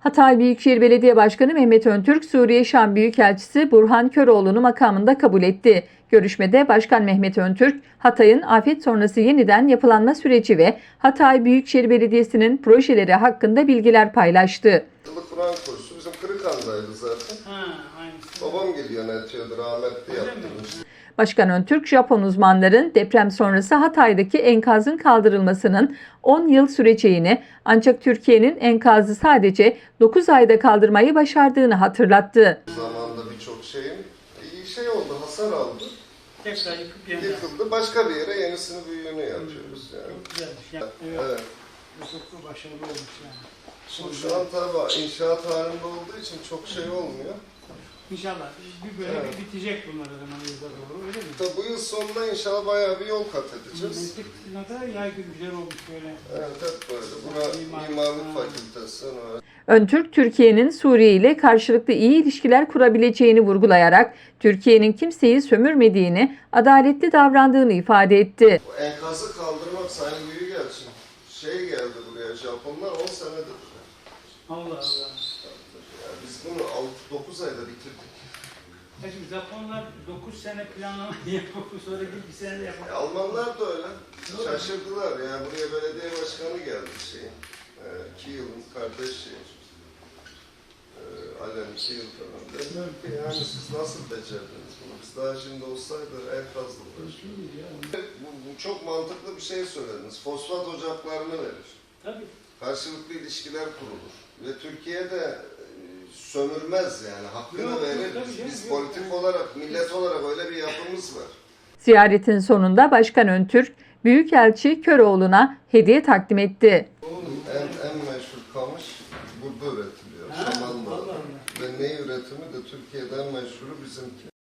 Hatay Büyükşehir Belediye Başkanı Mehmet Öntürk, Suriye Şam Büyükelçisi Burhan Köroğlu'nu makamında kabul etti. Görüşmede Başkan Mehmet Öntürk, Hatay'ın afet sonrası yeniden yapılanma süreci ve Hatay Büyükşehir Belediyesi'nin projeleri hakkında bilgiler paylaştı. Yıllık Kur'an kursu bizim Kırıkhan'daydı zaten. Ha, aynısı. Babam geliyor yönetiyordu, rahmetli yaptırmış. Başkan Öntürk, Japon uzmanların deprem sonrası Hatay'daki enkazın kaldırılmasının 10 yıl süreceğini ancak Türkiye'nin enkazı sadece 9 ayda kaldırmayı başardığını hatırlattı. Zamanında birçok şeyin iyi şey oldu, hasar aldı. Tekrar yıkıp yeniden. Yıkıldı, başka bir yere yenisini büyüğünü yapıyoruz yani. Çok güzelmiş. Ya, evet. Evet. Bu çok başarılı olmuş yani. Şimdi şu an tabii inşaat halinde olduğu için çok şey olmuyor. İnşallah bir böyle Evet. bir bitecek bunlar o zaman yılda doğru öyle mi? Tabii bu yıl sonunda inşallah bayağı bir yol kat edeceğiz. Meslek ne kadar yaygın güzel olmuş böyle. Evet, hep böyle. Buna Mimar- mimarlık Ha. fakültesi. Öntürk, Türkiye'nin Suriye ile karşılıklı iyi ilişkiler kurabileceğini vurgulayarak Türkiye'nin kimseyi sömürmediğini, adaletli davrandığını ifade etti. Bu enkazı kaldırmak sayın Büyükelçin. Şey geldi buraya, Japonlar 10 senedir. Allah Allah. Biz bunu 6-9 ayda bitirdik. Ya şimdi Japonlar 9 sene planlama yapıp sonra bir sene E, yapıp. Almanlar da öyle. Şaşırdılar yani buraya belediye başkanı geldi şeyin. E, Kiel'in kardeş şeyi. E, Alem Kiel falan. Dediler ki yani siz nasıl becerdiniz bunu? Biz daha şimdi olsaydı enkazla uğraşırdık. Bu, bu çok mantıklı bir şey söylediniz. Fosfat ocaklarını verir. Tabii. Karşılıklı ilişkiler kurulur. Ve Türkiye'de e, sömürmez yani. Hakkını Yok, verir. tabii Biz yok. politik olarak, millet olarak öyle bir yapımız var. Ziyaretin sonunda Başkan Öntürk, Büyükelçi Köroğlu'na hediye takdim etti. En, en meşhur kamış burada üretiliyor. Allah. Ve ne üretimi de Türkiye'den meşhuru bizimki.